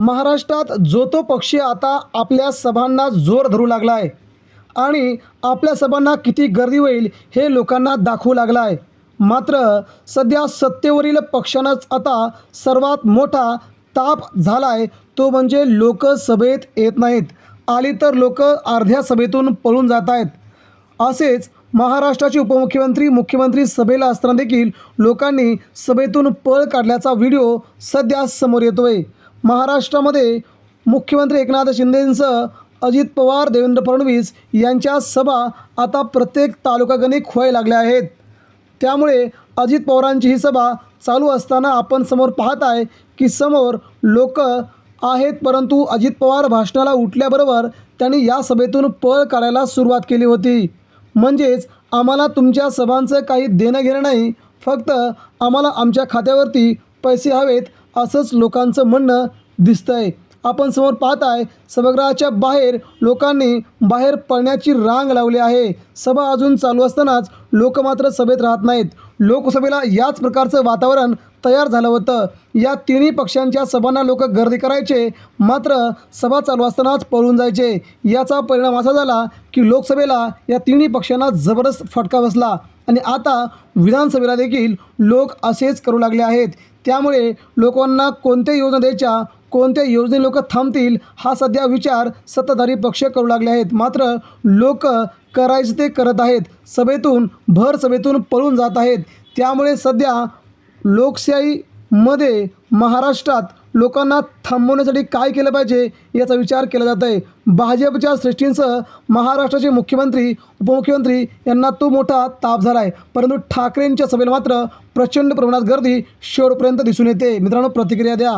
महाराष्ट्रात जो तो पक्षी आता आपल्या सभांना जोर धरू लागला आहे. आणि आपल्या सभांना किती गर्दी होईल हे लोकांना दाखवू लागला आहे. मात्र सध्या सत्तेवरील पक्षानंच आता सर्वात मोठा ताप झाला आहे तो म्हणजे लोक सभेत येत नाहीत. आली तर लोक अर्ध्या सभेतून पळून जात आहेत असेच महाराष्ट्राचे उपमुख्यमंत्री मुख्यमंत्री सभेला असताना देखील लोकांनी सभेतून पळ काढल्याचा व्हिडिओ सध्या समोर येतोय. महाराष्ट्रामध्ये मुख्यमंत्री एकनाथ शिंदेंसह अजित पवार देवेंद्र फडणवीस यांच्या सभा आता प्रत्येक तालुकागणिक व्हायला लागल्या आहेत. त्यामुळे अजित पवारांची ही सभा चालू असताना आपण समोर पाहत आहे की समोर लोक आहेत परंतु अजित पवार भाषणाला उठल्याबरोबर त्यांनी या सभेतून पळ काढायला सुरुवात केली होती. म्हणजेच आम्हाला तुमच्या सभांचं काही देणं घेणं नाही फक्त आम्हाला आमच्या खात्यावरती पैसे हवेत असंच लोकांचं म्हणणं दिसतंय. आपण समोर पाहत आहे सभागृहाच्या बाहेर लोकांनी बाहेर पळण्याची रांग लावली आहे. सभा अजून चालू असतानाच लोक मात्र सभेत राहत नाहीत. लोकसभेला याच प्रकारचं वातावरण तयार झालं होतं. या तिन्ही पक्षांच्या सभांना लोक गर्दी करायचे. मात्र सभा चालू असतानाच पळून जायचे. याचा परिणाम असा झाला की लोकसभेला या तिन्ही पक्षांना जबरदस्त फटका बसला. आणि आता विधानसभेला देखील लोक असेच करू लागले आहेत. त्यामुळे लोकांना कोणत्या योजना द्यायच्या कोणत्या योजने लोक थांबतील हा सध्या विचार सत्ताधारी पक्ष करू लागले आहेत. मात्र लोक करायचे ते करत आहेत. सभेतून भर सभेतून पळून जात आहेत. त्यामुळे सध्या लोकशाहीमध्ये महाराष्ट्रात लोकांना थांबवण्यासाठी काय केलं पाहिजे याचा विचार केला जात आहे. भाजपच्या श्रेष्ठींसह महाराष्ट्राचे मुख्यमंत्री उपमुख्यमंत्री यांना तो मोठा ताप झाला आहे परंतु ठाकरेंच्या सभेला मात्र प्रचंड प्रमाणात गर्दी शेवटपर्यंत दिसून येते. मित्रांनो प्रतिक्रिया द्या.